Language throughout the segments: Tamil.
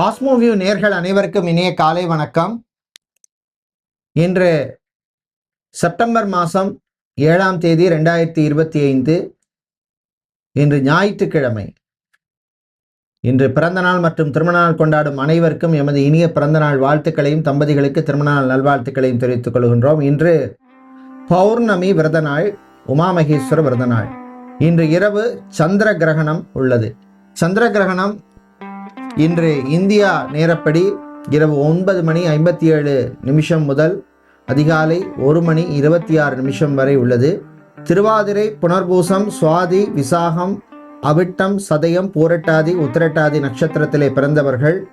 காஸ்மோவியூ நேர்கள் அனைவருக்கும் இனிய காலை வணக்கம். இன்று செப்டம்பர் மாதம் ஏழாம் தேதி ரெண்டாயிரத்தி இருபத்தி ஐந்து இன்று ஞாயிற்றுக்கிழமை. இன்று பிறந்தநாள் மற்றும் திருமணநாள் கொண்டாடும் அனைவருக்கும் எமது இனிய பிறந்தநாள் வாழ்த்துக்களையும் தம்பதிகளுக்கு திருமணநாள் நல்வாழ்த்துக்களையும் தெரிவித்துக் கொள்கின்றோம். இன்று பௌர்ணமி விரத நாள் உமாமகேஸ்வர விரத நாள் இன்று இரவு சந்திர கிரகணம் உள்ளது. சந்திர கிரகணம் இன்று இந்தியா நேரப்படி இரவு ஒன்பது மணி ஐம்பத்தி ஏழு நிமிஷம் முதல் அதிகாலை ஒரு மணி இருபத்தி ஆறு நிமிஷம் வரை உள்ளது. திருவாதிரை புனர்பூசம் சுவாதி விசாகம் அவிட்டம் சதயம் பூரட்டாதி உத்திரட்டாதி நட்சத்திரத்திலே பிறந்தவர்கள்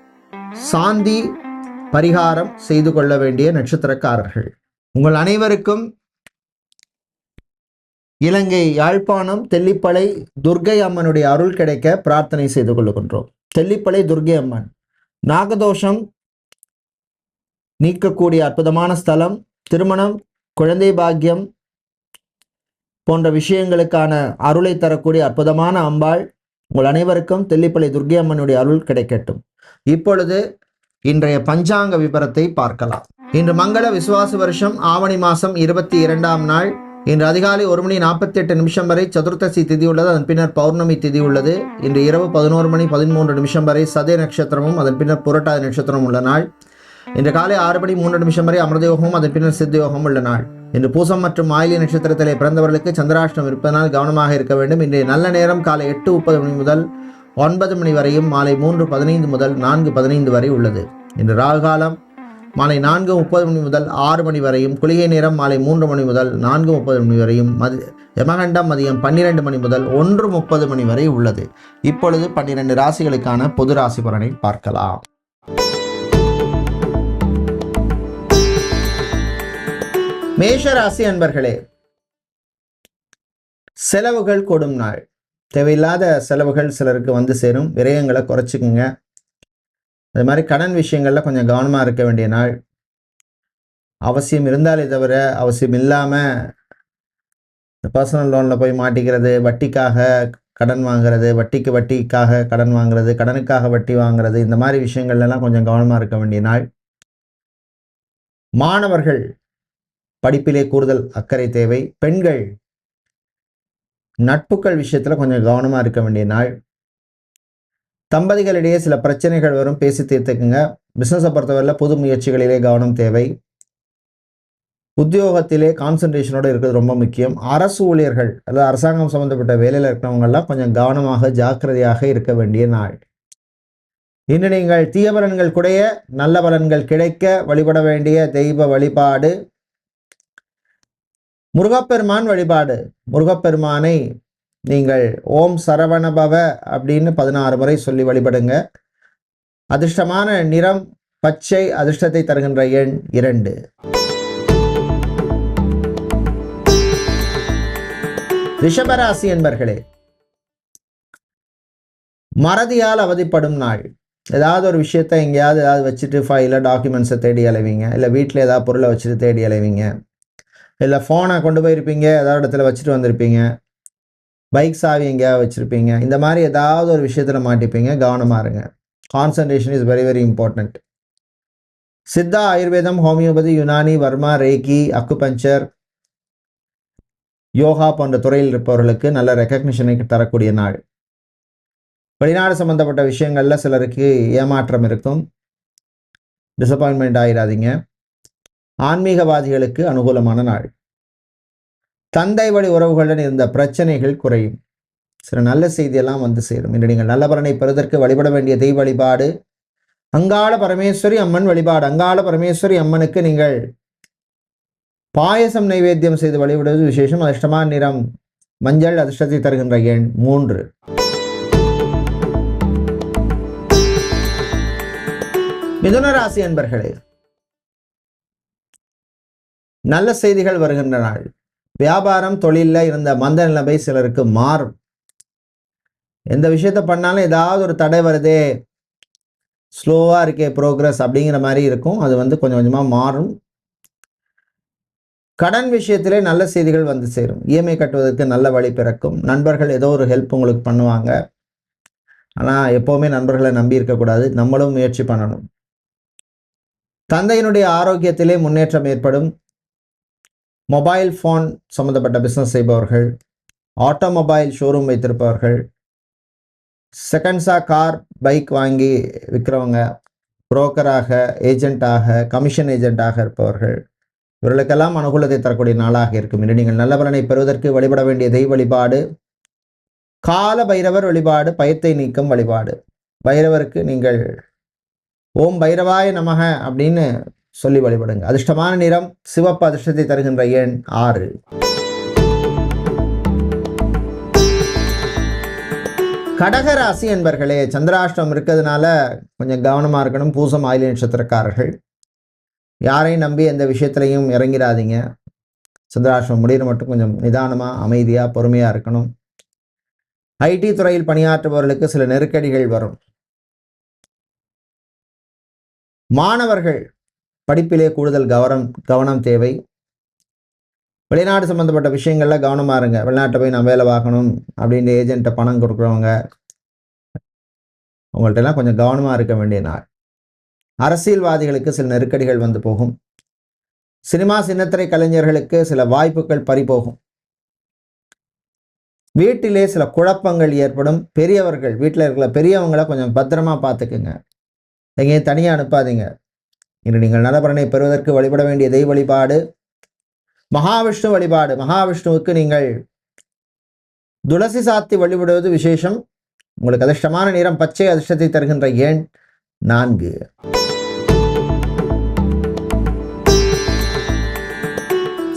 சாந்தி பரிகாரம் செய்து கொள்ள வேண்டிய நட்சத்திரக்காரர்கள். உங்கள் அனைவருக்கும் இலங்கை யாழ்ப்பாணம் தெல்லிப்பளை துர்க்கை அம்மனுடைய அருள் கிடைக்க பிரார்த்தனை செய்து கொள்ளுகின்றோம். தெல்லிப்பளை துர்க்கை அம்மன். நாகதோஷம் நீக்கக்கூடிய அற்புதமான ஸ்தலம் திருமணம் குழந்தை பாக்கியம் போன்ற விஷயங்களுக்கான அருளை தரக்கூடிய அற்புதமான அம்பாள் உங்கள் அனைவருக்கும் தெல்லிப்பளை துர்க்கை அம்மனுடைய அருள் கிடைக்கட்டும். இப்பொழுது இன்றைய பஞ்சாங்க விபரத்தை பார்க்கலாம். இன்று மங்கள விசுவாச வருஷம் ஆவணி மாதம் இருபத்தி இரண்டாம் நாள். இன்று அதிகாலை ஒரு மணி நாற்பத்தி எட்டு நிமிஷம் வரை சதுர்த்தசி திதி உள்ளது. அதன் பின்னர் பௌர்ணமி திதி உள்ளது. இன்று இரவு பதினோரு மணி பதிமூன்று நிமிஷம் வரை சதய நட்சத்திரமும் அதன் பின்னர் புரட்டாதி நட்சத்திரமும் உள்ள நாள். இன்று காலை ஆறு மணி மூன்று நிமிஷம் வரை அமிர்தயோகமும் அதன் பின்னர் சித்தயோகம் உள்ள நாள். இன்று பூசம் மற்றும் ஆயிலி நட்சத்திரத்திலே பிறந்தவர்களுக்கு சந்திராஷ்டம் இருப்பதனால் கவனமாக இருக்க வேண்டும். இன்றைய நல்ல நேரம் காலை எட்டு முப்பது மணி முதல் ஒன்பது மணி வரையும் மாலை மூன்று பதினைந்து முதல் நான்கு பதினைந்து வரை உள்ளது. இன்று ராகு காலம் மாலை நான்கு முப்பது மணி முதல் ஆறு மணி வரையும் குளிகை நேரம் மாலை மூன்று மணி முதல் நான்கு முப்பது மணி வரையும் மதி யமகண்டம் மதியம் பன்னிரெண்டு மணி முதல் ஒன்று முப்பது மணி வரை உள்ளது. இப்பொழுது பன்னிரண்டு ராசிகளுக்கான பொது ராசி பலனை பார்க்கலாம். மேஷ ராசி அன்பர்களே செலவுகள் கொடும் நாள். தேவையில்லாத செலவுகள் சிலருக்கு வந்து சேரும். விரயங்களை குறைச்சிக்குங்க. அது மாதிரி கடன் விஷயங்களில் கொஞ்சம் கவனமாக இருக்க வேண்டிய நாள். அவசியம் இருந்தாலே தவிர அவசியம் இல்லாமல் பர்சனல் லோனில் போய் மாட்டிக்கிறது வட்டிக்காக கடன் வாங்குறது வட்டிக்கு வட்டிக்காக கடன் வாங்குறது கடனுக்காக வட்டி வாங்குறது இந்த மாதிரி விஷயங்கள்லாம் கொஞ்சம் கவனமாக இருக்க வேண்டிய நாள். மாணவர்கள் படிப்பிலே கூடுதல் அக்கறை தேவை. பெண்கள் நட்புகள் விஷயத்தில் கொஞ்சம் கவனமாக இருக்க வேண்டிய நாள். தம்பதிகளிடையே சில பிரச்சனைகள் வரும் பேசி தீர்த்துக்குங்க. பிஸ்னஸை பொறுத்தவரையில் புது முயற்சிகளிலே கவனம் தேவை. உத்தியோகத்திலே கான்சன்ட்ரேஷனோடு இருக்கிறது ரொம்ப முக்கியம். அரசு ஊழியர்கள் அதாவது அரசாங்கம் சம்மந்தப்பட்ட வேலையில் இருக்கிறவங்கெல்லாம் கொஞ்சம் கவனமாக ஜாக்கிரதையாக இருக்க வேண்டிய நாள். இன்று நீங்கள் தீய பலன்கள் குடைய நல்ல பலன்கள் கிடைக்க வழிபட வேண்டிய தெய்வ வழிபாடு. முருகப்பெருமான் வழிபாடு. முருகப்பெருமானை நீங்கள் ஓம் சரவணபவ அப்படின்னு பதினாறு முறை சொல்லி வழிபடுங்க. அதிர்ஷ்டமான நிறம் பச்சை அதிர்ஷ்டத்தை தருகின்ற எண் இரண்டு. ரிஷபராசி என்பர்களே மறதியால் அவதிப்படும் நாள். ஏதாவது ஒரு விஷயத்த எங்கேயாவது ஏதாவது வச்சுட்டு ஃபைலில் டாக்குமெண்ட்ஸை தேடி அலைவீங்க. இல்லை வீட்டில் ஏதாவது பொருளை வச்சுட்டு தேடி அலைவீங்க. இல்லை ஃபோனை கொண்டு போயிருப்பீங்க. ஏதாவது இடத்துல வச்சுட்டு வந்திருப்பீங்க. பைக் சாவி எங்கேயாவது வச்சுருப்பீங்க. இந்த மாதிரி ஏதாவது ஒரு விஷயத்தில் மாட்டிப்பீங்க. கவனமாக இருங்க. Concentration is very very important Siddha ஆயுர்வேதம் homeopathy Unani Varma reiki acupuncture yoga போன்ற துறையில் இருப்பவர்களுக்கு நல்ல ரெக்கக்னிஷனை தரக்கூடிய நாள். வெளிநாடு சம்பந்தப்பட்ட விஷயங்களில் சிலருக்கு ஏமாற்றம் இருக்கும். டிசப்பாயின்மெண்ட் ஆகிடாதீங்க ஆன்மீகவாதிகளுக்கு அனுகூலமான நாள். தந்தை வழி உறவுகளுடன் இருந்த பிரச்சனைகள் குறையும். சில நல்ல செய்தியெல்லாம் வந்து சேரும். இன்று நீங்கள் நல்ல பலனை பெறுவதற்கு வழிபட வேண்டிய தெய்வ வழிபாடு அங்காள பரமேஸ்வரி அம்மன் வழிபாடு அங்காள பரமேஸ்வரி அம்மனுக்கு நீங்கள் பாயசம் நைவேத்தியம் செய்து வழிபடுவது விசேஷம். அதிர்ஷ்டமான நிறம் மஞ்சள் அதிர்ஷ்டத்தை தருகின்ற எண் மூன்று. மிதுன ராசி அன்பர்களே நல்ல செய்திகள் வருகின்ற நாள் வியாபாரம் தொழிலில் இருந்த மந்த நிலைமை சிலருக்கு மாறும். எந்த விஷயத்த பண்ணாலும் ஏதாவது ஒரு தடை வருதே ஸ்லோவாக இருக்கே ப்ரோக்ரஸ் அப்படிங்கிற மாதிரி இருக்கும். அது வந்து கொஞ்சம் கொஞ்சமாக மாறும். கடன் விஷயத்திலே நல்ல செய்திகள் வந்து சேரும். இஎம்ஐ கட்டுவதற்கு நல்ல வழி பிறக்கும். நண்பர்கள் ஏதோ ஒரு ஹெல்ப் உங்களுக்கு பண்ணுவாங்க. ஆனால் எப்போவுமே நண்பர்களை நம்பி இருக்கக்கூடாது. நம்மளும் முயற்சி பண்ணணும். தந்தையினுடைய ஆரோக்கியத்திலே முன்னேற்றம் ஏற்படும். மொபைல் ஃபோன் சம்மந்தப்பட்ட பிஸ்னஸ் செய்பவர்கள் ஆட்டோமொபைல் ஷோரூம் வைத்திருப்பவர்கள் செகண்ட்ஸாக கார் பைக் வாங்கி விற்கிறவங்க புரோக்கராக ஏஜென்ட்டாக கமிஷன் ஏஜென்ட்டாக இருப்பவர்கள் இவர்களுக்கெல்லாம் அனுகூலத்தை தரக்கூடிய நாளாக இருக்கும். இன்று நீங்கள் நல்ல பலனை பெறுவதற்கு வழிபட வேண்டிய தெய்வ வழிபாடு கால பைரவர் வழிபாடு பயத்தை நீக்கும் வழிபாடு. பைரவருக்கு நீங்கள் ஓம் பைரவாய நமக அப்படின்னு சொல்லி வழிபடுங்க. அதிர்ஷ்டமான நிறம் சிவப்பு அதிர்ஷ்டத்தை தருகின்ற எண் ஆறு. கடகராசி என்பர்களே சந்திராஷ்டம் இருக்கிறதுனால கொஞ்சம் கவனமாக இருக்கணும். பூசம் ஆயில நட்சத்திரக்காரர்கள். யாரையும் நம்பி எந்த விஷயத்துலையும் இறங்கிடாதீங்க சந்திராஷ்டம் முடிகிற மட்டும் கொஞ்சம் நிதானமாக அமைதியாக பொறுமையாக இருக்கணும். ஐடி துறையில் பணியாற்றுபவர்களுக்கு சில நெருக்கடிகள் வரும். மாணவர்கள் படிப்பிலே கூடுதல் கவனம் கவனம் தேவை. வெளிநாடு சம்மந்தப்பட்ட விஷயங்களில் கவனமாக இருங்க. வெளிநாட்டை போய் நான் வேலை பார்க்கணும் அப்படின்ற ஏஜென்ட்டை பணம் கொடுக்குறவங்க உங்கள்ட்ட எல்லாம் கொஞ்சம் கவனமாக இருக்க வேண்டிய நாள். அரசியல்வாதிகளுக்கு சில நெருக்கடிகள் வந்து போகும். சினிமா சின்னத்திரை கலைஞர்களுக்கு சில வாய்ப்புகள் பறிபோகும் வீட்டிலே சில குழப்பங்கள் ஏற்படும். பெரியவர்கள் வீட்டில் இருக்கிற பெரியவங்களை கொஞ்சம் பத்திரமா பார்த்துக்குங்க. எங்கேயும் தனியாக அனுப்பாதீங்க. இன்று நீங்கள் நலபலனை பெறுவதற்கு வழிபட வேண்டிய தெய்வ வழிபாடு மகாவிஷ்ணு வழிபாடு. மகாவிஷ்ணுவுக்கு நீங்கள் துளசி சாத்தி வழிபடுவது விசேஷம். உங்களுக்கு அதிர்ஷ்டமான நிறம் பச்சை அதிர்ஷ்டத்தை தருகின்ற எண் நான்கு.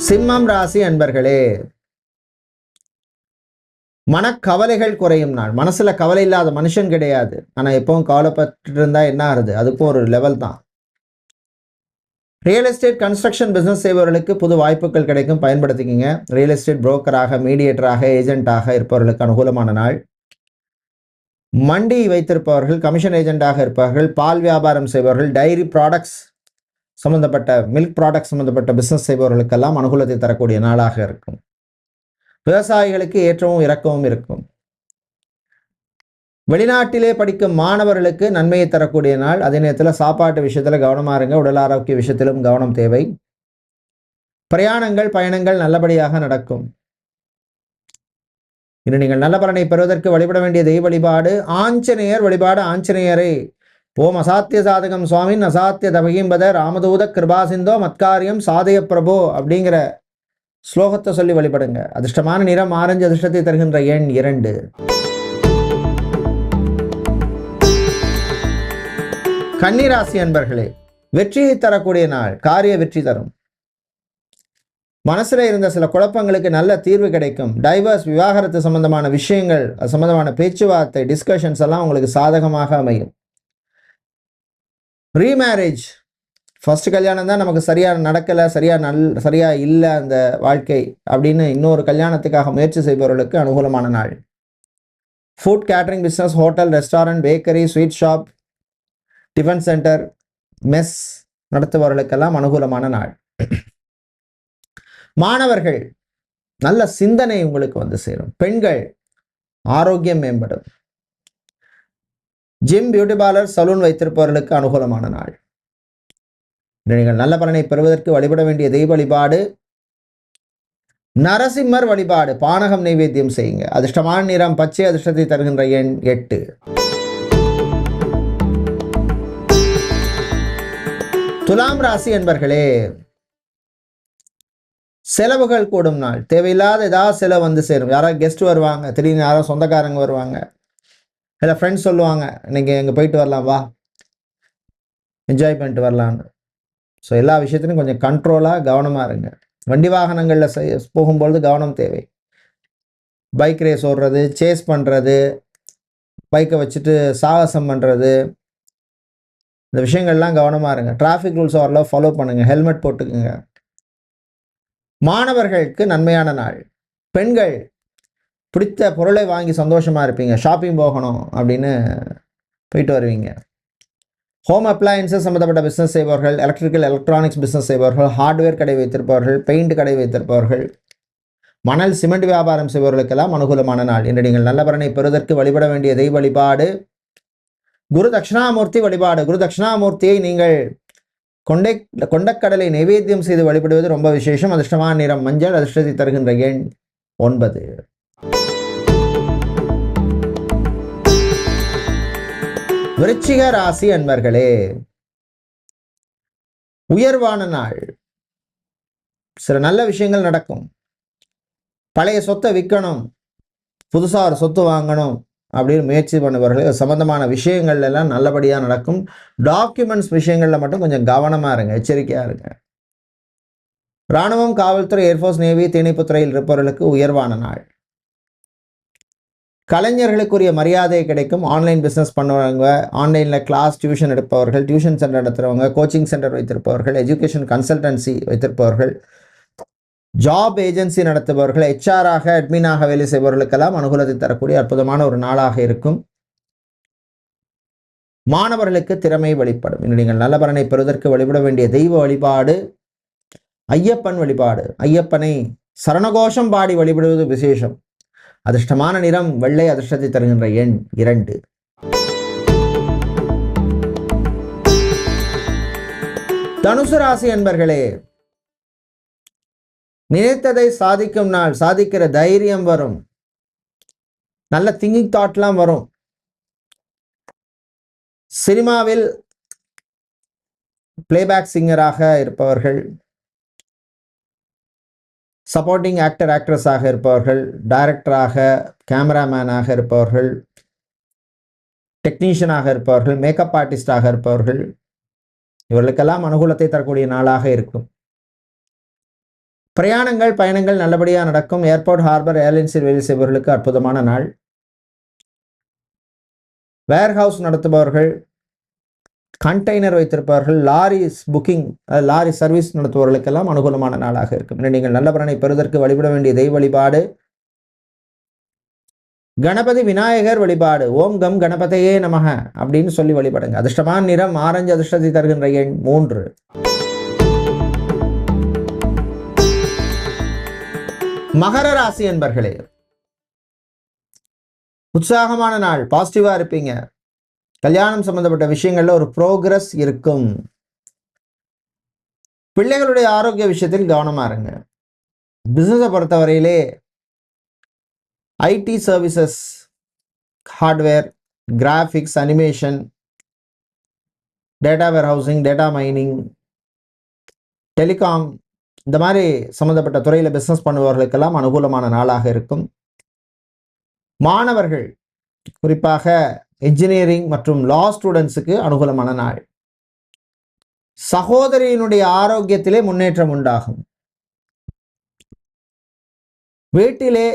சிம்மம் ராசி அன்பர்களே மனக்கவலைகள் குறையும் நாள். மனசுல கவலை இல்லாத மனுஷன் கிடையாது. ஆனா எப்பவும் கவலைப்பட்டு இருந்தா என்ன ஆகுது அதுக்கும் ஒரு லெவல் தான். ரியல் எஸ்டேட் கன்ஸ்ட்ரக்ஷன் பிஸ்னஸ் செய்பவர்களுக்கு புது வாய்ப்புகள் கிடைக்கும். பயன்படுத்திக்கிங்க. ரியல் எஸ்டேட் புரோக்கராக மீடியேட்டராக ஏஜென்ட்டாக இருப்பவர்களுக்கு அனுகூலமான நாள். மண்டி வைத்திருப்பவர்கள் கமிஷன் ஏஜென்ட்டாக இருப்பவர்கள் பால் வியாபாரம் செய்பவர்கள் டைரி ப்ராடக்ட்ஸ் சம்மந்தப்பட்ட மில்க் ப்ராடக்ட் சம்மந்தப்பட்ட பிஸ்னஸ் செய்பவர்களுக்கெல்லாம் அனுகூலத்தை தரக்கூடிய நாளாக இருக்கும். விவசாயிகளுக்கு ஏற்றமும் இறக்கவும் இருக்கும். வெளிநாட்டிலே படிக்கும் மாணவர்களுக்கு நன்மையை தரக்கூடிய நாள். அதே நேரத்தில் சாப்பாட்டு விஷயத்தில் கவனமாக இருங்க. உடல் ஆரோக்கிய விஷயத்திலும் கவனம் தேவை. பிரயாணங்கள் பயணங்கள் நல்லபடியாக நடக்கும். இன்று நீங்கள் நல்ல பலனை பெறுவதற்கு வழிபட வேண்டிய தெய்வ வழிபாடு. ஆஞ்சநேயர் வழிபாடு. ஆஞ்சநேயரை ஓம் அசாத்திய சாதகம் சுவாமின் அசாத்திய தபகிம்பத ராமதூத கிருபாசிந்தோ மத்காரியம் சாதய பிரபோ அப்படிங்கிற ஸ்லோகத்தை சொல்லி வழிபடுங்க. அதிர்ஷ்டமான நிறம் ஆரஞ்சு அதிர்ஷ்டத்தை தருகின்ற எண் இரண்டு. கன்னிராசி அன்பர்களே வெற்றியை தரக்கூடிய நாள் காரிய வெற்றி தரும். மனசுல இருந்த சில குழப்பங்களுக்கு நல்ல தீர்வு கிடைக்கும். டைவர்ஸ் விவாகரத்து சம்பந்தமான விஷயங்கள் சம்பந்தமான பேச்சுவார்த்தை டிஸ்கஷன்ஸ் எல்லாம் உங்களுக்கு சாதகமாக அமையும். ரீமேரேஜ் ஃபர்ஸ்ட் கல்யாணம் தான் நமக்கு சரியாக நடக்கலை சரியாக நல் சரியாக இல்லை அந்த வாழ்க்கை அப்படின்னு இன்னொரு கல்யாணத்துக்காக முயற்சி செய்பவர்களுக்கு அனுகூலமான நாள். Food catering business hotel restaurant bakery sweet shop tiffin centre mess நடத்துபவர்களுக்கெல்லாம் அனுகூலமான நாள். மாணவர்கள் நல்ல சிந்தனை உங்களுக்கு வந்து சேரும். பெண்கள் ஆரோக்கியம் மேம்படும். ஜிம் பியூட்டி பார்லர் சலூன் வைத்திருப்பவர்களுக்கு அனுகூலமான நாள். நீங்கள் நல்ல பலனை பெறுவதற்கு வழிபட வேண்டிய தெய்வ வழிபாடு. நரசிம்மர் வழிபாடு பானகம் நைவேத்தியம் செய்யுங்க. அதிர்ஷ்டமான நிறம் பச்சை அதிர்ஷ்டத்தை தருகின்ற எண் எட்டு. துலாம் ராசி என்பர்களே செலவுகள் கூடும் நாள். தேவையில்லாத ஏதாவது செலவு வந்து சேரும். யாராவது கெஸ்ட் வருவாங்க திடீர்னு யாரோ சொந்தக்காரங்க வருவாங்க இல்லை ஃப்ரெண்ட்ஸ் சொல்லுவாங்க இன்னைக்கு எங்கே போயிட்டு வரலாம் வா. என்ஜாய் பண்ணிட்டு வரலான்னு ஸோ எல்லா விஷயத்துலையும் கொஞ்சம் கண்ட்ரோலாக கவனமாக இருங்க. வண்டி வாகனங்களில் போகும்பொழுது கவனம் தேவை. பைக் ரேஸ் ஓடுறது சேஸ் பண்ணுறது பைக்கை வச்சுட்டு சாகசம் பண்ணுறது இந்த விஷயங்கள்லாம் கவனமாக இருங்க. டிராஃபிக் ரூல்ஸ் ஓரளவு ஃபாலோ பண்ணுங்கள் ஹெல்மெட் போட்டுக்குங்க. மாணவர்களுக்கு நன்மையான நாள். பெண்கள் பிடித்த பொருளை வாங்கி சந்தோஷமாக இருப்பீங்க. ஷாப்பிங் போகணும் அப்படின்னு போயிட்டு வருவீங்க. ஹோம் அப்ளையன்சஸ் சம்மந்தப்பட்ட பிஸ்னஸ் செய்பவர்கள் எலக்ட்ரிக்கல் எலக்ட்ரானிக்ஸ் பிஸ்னஸ் செய்பவர்கள் ஹார்ட்வேர் கடை வைத்திருப்பவர்கள் பெயிண்ட் கடை வைத்திருப்பவர்கள் மணல் சிமெண்ட் வியாபாரம் செய்பவர்களுக்கெல்லாம் அனுகூலமான நாள். இன்று நீங்கள் நல்ல பலனை பெறுவதற்கு வழிபட வேண்டிய தெய்வ வழிபாடு குரு தட்சிணாமூர்த்தி வழிபாடு. குரு தட்சிணாமூர்த்தியை நீங்கள் கொண்டை கொண்டக்கடலை நைவேத்தியம் செய்து வழிபடுவது ரொம்ப விசேஷம். அதிர்ஷ்டமான நிறம் மஞ்சள். அதிர்ஷ்டத்தை தருகின்ற எண் ஒன்பது. விருச்சிக ராசி அன்பர்களே உயர்வான நாள். சில நல்ல விஷயங்கள் நடக்கும். பழைய சொத்தை விற்கணும். புதுசாக ஒரு சொத்து வாங்கணும். அப்படின்னு முயற்சி பண்ணுபவர்கள் சம்மந்தமான விஷயங்கள் எல்லாம் நல்லபடியாக நடக்கும். டாக்குமெண்ட்ஸ் விஷயங்களில் மட்டும் கொஞ்சம் கவனமாக இருங்க எச்சரிக்கையாக இருங்க. இராணுவம் காவல்துறை ஏர்ஃபோர்ஸ் நேவி தீயணைப்புத்துறையில் இருப்பவர்களுக்கு உயர்வான நாள். கலைஞர்களுக்குரிய மரியாதை கிடைக்கும். ஆன்லைன் பிஸ்னஸ் பண்ணுறவங்க ஆன்லைனில் கிளாஸ் டியூஷன் எடுப்பவர்கள் டியூஷன் சென்டர் நடத்துகிறவங்க கோச்சிங் சென்டர் வைத்திருப்பவர்கள் எஜுகேஷன் கன்சல்டன்சி வைத்திருப்பவர்கள் ஜாப் ஏஜென்சி நடத்துபவர்கள் ஹெச்ஆராக அட்மினாக வேலை செய்பவர்களுக்கெல்லாம் அனுகூலத்தை தரக்கூடிய அற்புதமான ஒரு நாளாக இருக்கும். மாணவர்களுக்கு திறமை வழிபடும் இன்று நீங்கள் நல்ல பலனை பெறுவதற்கு வழிபட வேண்டிய தெய்வ வழிபாடு ஐயப்பன் வழிபாடு. ஐயப்பனை சரணகோஷம் பாடி வழிபடுவது விசேஷம். அதிர்ஷ்டமான நிறம் வெள்ளை அதிர்ஷ்டத்தை தருகின்ற எண் இரண்டு. தனுசு ராசி என்பர்களே நினைத்ததை சாதிக்கும் நாள் சாதிக்கிற தைரியம் வரும். நல்ல திங்கிங் தாட்லாம் வரும். சினிமாவில் பிளேபேக் சிங்கராக இருப்பவர்கள் சப்போர்ட்டிங் ஆக்டர் ஆக்ட்ரஸாக இருப்பவர்கள் டைரக்டராக கேமராமேனாக இருப்பவர்கள் டெக்னீஷியனாக இருப்பவர்கள் மேக்கப் ஆர்டிஸ்டாக இருப்பவர்கள் இவர்களுக்கெல்லாம் அனுகூலத்தை தரக்கூடிய நாளாக இருக்கும். பிரயாணங்கள் பயணங்கள் நல்லபடியாக நடக்கும். ஏர்போர்ட் ஹார்பர் ஏர்லைன்ஸில் வேலை செய்பவர்களுக்கு அற்புதமான நாள். வேர்ஹவுஸ் நடத்துபவர்கள் கண்டெய்னர் வைத்திருப்பவர்கள் லாரி புக்கிங் லாரி சர்வீஸ் நடத்துபவர்களுக்கெல்லாம் அனுகூலமான நாளாக இருக்கும். இன்று நீங்கள் நல்ல பலனை பெறுவதற்கு வழிபட வேண்டிய தெய்வ வழிபாடு. கணபதி விநாயகர் வழிபாடு. ஓம் கம் கணபதையே நமக அப்படின்னு சொல்லி வழிபடுங்க. அதிர்ஷ்டமான நிறம் ஆரஞ்சு அதிர்ஷ்டத்தை தருகின்ற எண் மூன்று. மகர ராசி என்பர்களே உற்சாகமான நாள் பாசிட்டிவா இருப்பீங்க. கல்யாணம் சம்பந்தப்பட்ட விஷயங்கள்ல ஒரு ப்ரோக்ரஸ் இருக்கும். பிள்ளைகளுடைய ஆரோக்கிய விஷயத்தில் கவனமா இருங்க. பிசினஸை பொறுத்தவரையிலே IT services hardware graphics animation data warehousing data mining telecom இந்த மாதிரி சம்மந்தப்பட்ட துறையில் பிஸ்னஸ் பண்ணுபவர்களுக்கெல்லாம் அனுகூலமான நாளாக இருக்கும். மாணவர்கள் குறிப்பாக இன்ஜினியரிங் மற்றும் லா ஸ்டூடெண்ட்ஸுக்கு அனுகூலமான நாள். சகோதரியினுடைய ஆரோக்கியத்திலே முன்னேற்றம் உண்டாகும். வீட்டிலே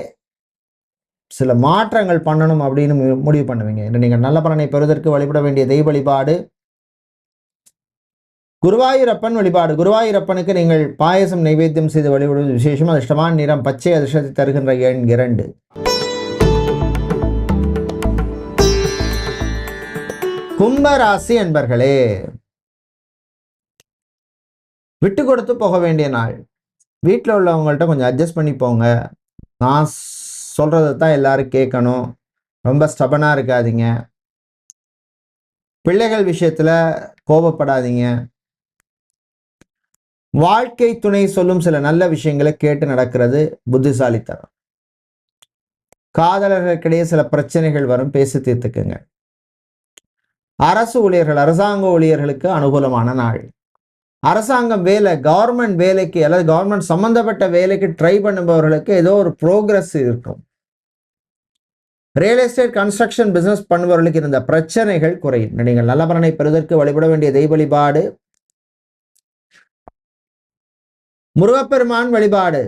சில மாற்றங்கள் பண்ணணும் அப்படின்னு முடிவு பண்ணுவீங்க. இன்று நீங்கள் நல்ல பலனை பெறுவதற்கு வழிபட வேண்டிய தெய்வ வழிபாடு குருவாயூரப்பன் வழிபாடு. குருவாயூரப்பனுக்கு நீங்கள் பாயசம் நைவேத்தியம் செய்து வழிபடுவது விசேஷம். அதிர்ஷ்டமான நிறம் பச்சை அதிர்ஷ்டத்தை தருகின்ற எண் இரண்டு. கும்பராசி என்பர்களே விட்டு கொடுத்து போக வேண்டிய நாள். வீட்டில் உள்ளவங்கள்ட்ட கொஞ்சம் அட்ஜஸ்ட் பண்ணி போங்க. நான் சொல்கிறத தான் எல்லாரும் கேட்கணும். ரொம்ப ஸ்டபனாக இருக்காதீங்க. பிள்ளைகள் விஷயத்தில் கோபப்படாதீங்க. வாழ்க்கை துணை சொல்லும் சில நல்ல விஷயங்களை கேட்டு நடக்கிறது புத்திசாலித்தனம். காதலர்களுக்கிடையே சில பிரச்சனைகள் வரும் பேசி தீர்த்துக்குங்க. அரசு ஊழியர்கள் அரசாங்க ஊழியர்களுக்கு அனுகூலமான நாள். அரசாங்கம் வேலை கவர்மெண்ட் வேலைக்கு அல்லது கவர்மெண்ட் சம்பந்தப்பட்ட வேலைக்கு ட்ரை பண்ணுபவர்களுக்கு ஏதோ ஒரு ப்ரோக்ரஸ் இருக்கும். ரியல் எஸ்டேட் கன்ஸ்ட்ரக்ஷன் பிசினஸ் பண்ணுபவர்களுக்கு இருந்த பிரச்சனைகள் குறையும். நீங்கள் நல்ல பலனை பெறுவதற்கு வழிபட வேண்டிய தெய்வ வழிபாடு முருகப்பெருமான் வழிபாடு.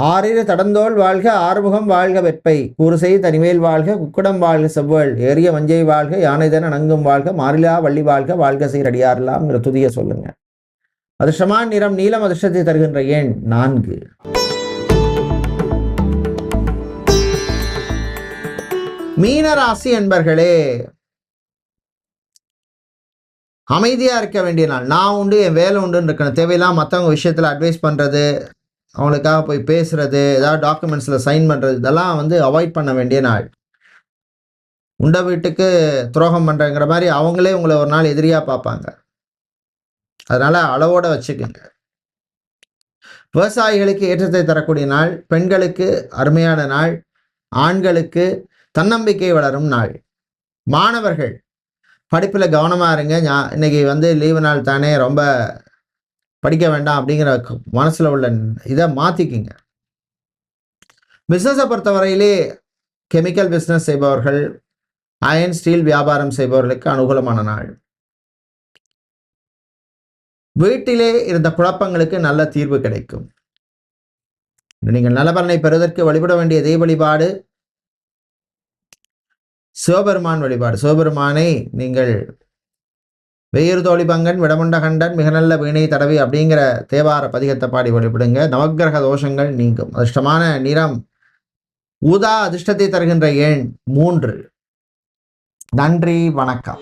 ஆறிரு தடந்தோல் வாழ்க ஆறுமுகம் வாழ்க வெப்பை கூறுசை தனிமேல் வாழ்க குக்குடம் வாழ்க செவ்வள். ஏறிய மஞ்சை வாழ்க யானைதன நங்கும் வாழ்க மாறிலா வள்ளி வாழ்க வாழ்க சீரடியாரெல்லாம் துதிய சொல்லுங்க. அதிர்ஷ்டமான நிறம் நீலம் அதிர்ஷ்டத்தை தருகின்ற எண் நான்கு. மீனராசி என்பர்களே அமைதியாக இருக்க வேண்டிய நாள். நான் உண்டு என் வேலை உண்டுன்னு இருக்கணும். தேவையில்லாம மற்றவங்க விஷயத்தில் அட்வைஸ் பண்ணுறது அவங்களுக்காக போய் பேசுறது ஏதாவது டாக்குமெண்ட்ஸில் சைன் பண்ணுறது இதெல்லாம் வந்து அவாய்ட் பண்ண வேண்டிய நாள். உண்ட வீட்டுக்கு துரோகம் பண்ணுறங்கிற மாதிரி அவங்களே உங்களை ஒரு நாள் எதிரியாக பார்ப்பாங்க. அதனால் அளவோட வச்சுக்கோங்க. விவசாயிகளுக்கு ஏற்றத்தை தரக்கூடிய நாள் பெண்களுக்கு அருமையான நாள் ஆண்களுக்கு தன்னம்பிக்கை வளரும் நாள். மாணவர்கள் படிப்பில் கவனமாக இருங்க. ஞா- இன்னைக்கு வந்து லீவு நாள் தானே ரொம்ப படிக்க வேண்டாம் அப்படிங்கிற மனசில் உள்ள இதை மாற்றிக்கிங்க பிஸ்னஸை பொறுத்தவரையிலே கெமிக்கல் பிஸ்னஸ் செய்பவர்கள் அயன் ஸ்டீல் வியாபாரம் செய்பவர்களுக்கு அனுகூலமான நாள். வீட்டிலே இருந்த குழப்பங்களுக்கு நல்ல தீர்வு கிடைக்கும். நீங்கள் நலபலனை பெறுவதற்கு வழிபட வேண்டிய தெய்வ வழிபாடு சிவபெருமான் வழிபாடு. சிவபெருமானை நீங்கள் வெயிறு தோழி பங்கன் விடமுண்ட கண்டன் மிக நல்ல வீணை தடவி அப்படிங்கிற தேவார பதிகத்தை பாடி வழிபடுங்க. நவக்கிரக தோஷங்கள் நீங்கும். அதிர்ஷ்டமான நிறம் ஊதா அதிர்ஷ்டத்தை தருகின்ற எண் மூன்று. நன்றி வணக்கம்.